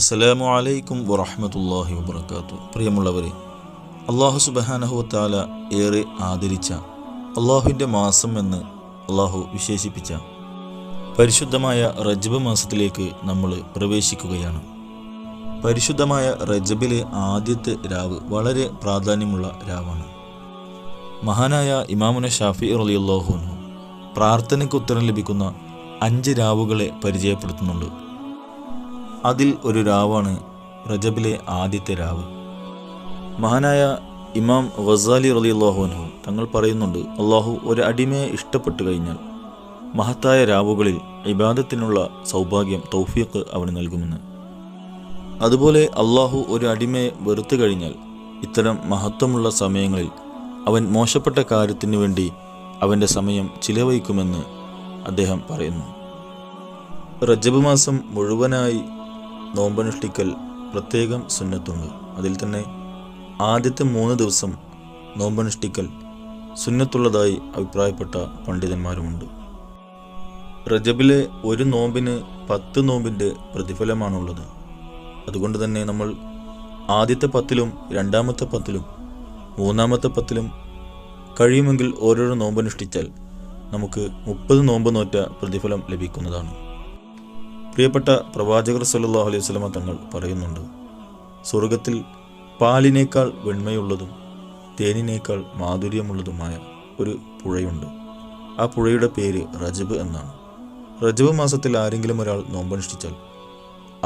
അസ്സലാമു അലൈക്കും വറഹമത്തല്ലാഹി വബർക്കാത്തു പ്രിയമുള്ളവരെ അള്ളാഹു സുബഹാനഹുവത്താല ഏറെ ആദരിച്ച അള്ളാഹുവിന്റെ മാസം എന്ന് അള്ളാഹു വിശേഷിപ്പിച്ച പരിശുദ്ധമായ റജബ് മാസത്തിലേക്ക് നമ്മൾ പ്രവേശിക്കുകയാണ്. പരിശുദ്ധമായ റജബിലെ ആദ്യത്തെ രാവ് വളരെ പ്രാധാന്യമുള്ള രാവാണ്. മഹാനായ ഇമാമുന ഷാഫി അൻഹു പ്രാർത്ഥനയ്ക്ക് ഉത്തരം ലഭിക്കുന്ന അഞ്ച് രാവുകളെ പരിചയപ്പെടുത്തുന്നുണ്ട്. അതിൽ ഒരു രാവാണ് റജബിലെ ആദ്യത്തെ രാവ്. മഹാനായ ഇമാം ഗസാലി റലിയുള്ളാഹുനു തങ്ങൾ പറയുന്നുണ്ട് അള്ളാഹു ഒരു അടിമയെ ഇഷ്ടപ്പെട്ടു കഴിഞ്ഞാൽ മഹത്തായ രാവുകളിൽ ഇബാദത്തിനുള്ള സൗഭാഗ്യം തൗഫീഖ് അവന് നൽകുമെന്ന്. അതുപോലെ അള്ളാഹു ഒരു അടിമയെ വെറുത്തു കഴിഞ്ഞാൽ ഇത്തരം മഹത്വമുള്ള സമയങ്ങളിൽ അവൻ മോശപ്പെട്ട കാര്യത്തിനു വേണ്ടി അവന്റെ സമയം ചിലവഴിക്കുമെന്ന് അദ്ദേഹം പറയുന്നു. റജബ് മാസം മുഴുവനായി നോമ്പനുഷ്ഠിക്കൽ പ്രത്യേകം സുന്നത്തുണ്ട്. അതിൽ തന്നെ ആദ്യത്തെ മൂന്ന് ദിവസം നോമ്പനുഷ്ഠിക്കൽ സുന്നത്തുള്ളതായി അഭിപ്രായപ്പെട്ട പണ്ഡിതന്മാരുമുണ്ട്. റജബിലെ ഒരു നോമ്പിന് പത്ത് നോമ്പിന്റെ പ്രതിഫലമാണുള്ളത്. അതുകൊണ്ട് തന്നെ നമ്മൾ ആദ്യത്തെ പത്തിലും രണ്ടാമത്തെ പത്തിലും മൂന്നാമത്തെ പത്തിലും കഴിയുമെങ്കിൽ ഓരോരോ നോമ്പനുഷ്ഠിച്ചാൽ നമുക്ക് മുപ്പത് നോമ്പ് നോറ്റ പ്രതിഫലം ലഭിക്കുന്നതാണ്. പ്രിയപ്പെട്ട പ്രവാചകർ സല്ലാഹു അലൈഹി സ്വലമ തങ്ങൾ പറയുന്നുണ്ട് സ്വർഗത്തിൽ പാലിനേക്കാൾ വെണ്മയുള്ളതും തേനിനേക്കാൾ മാധുര്യമുള്ളതുമായ ഒരു പുഴയുണ്ട്. ആ പുഴയുടെ പേര് റജബ് എന്നാണ്. റജബ് മാസത്തിൽ ആരെങ്കിലും ഒരാൾ നോമ്പനുഷ്ഠിച്ചാൽ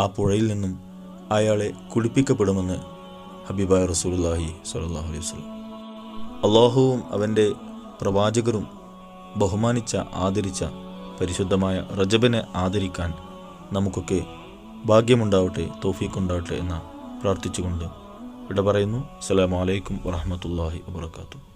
ആ പുഴയിൽ നിന്നും അയാളെ കുളിപ്പിക്കപ്പെടുമെന്ന് ഹബീബായ റസൂലുല്ലാഹി സ്വല്ലല്ലാഹു അലൈഹി വസല്ലം. അള്ളാഹുവും അവന്റെ പ്രവാചകരും ബഹുമാനിച്ച ആദരിച്ച പരിശുദ്ധമായ റജബിനെ ആദരിക്കാൻ നമുക്കൊക്കെ ഭാഗ്യമുണ്ടാവട്ടെ തോഫീക്കുണ്ടാവട്ടെ എന്ന് പ്രാർത്ഥിച്ചുകൊണ്ട് ഇവിടെ പറയുന്നു. അസ്സലാമലൈക്കും വറഹമത്തല്ലാഹി വബർക്കാത്തു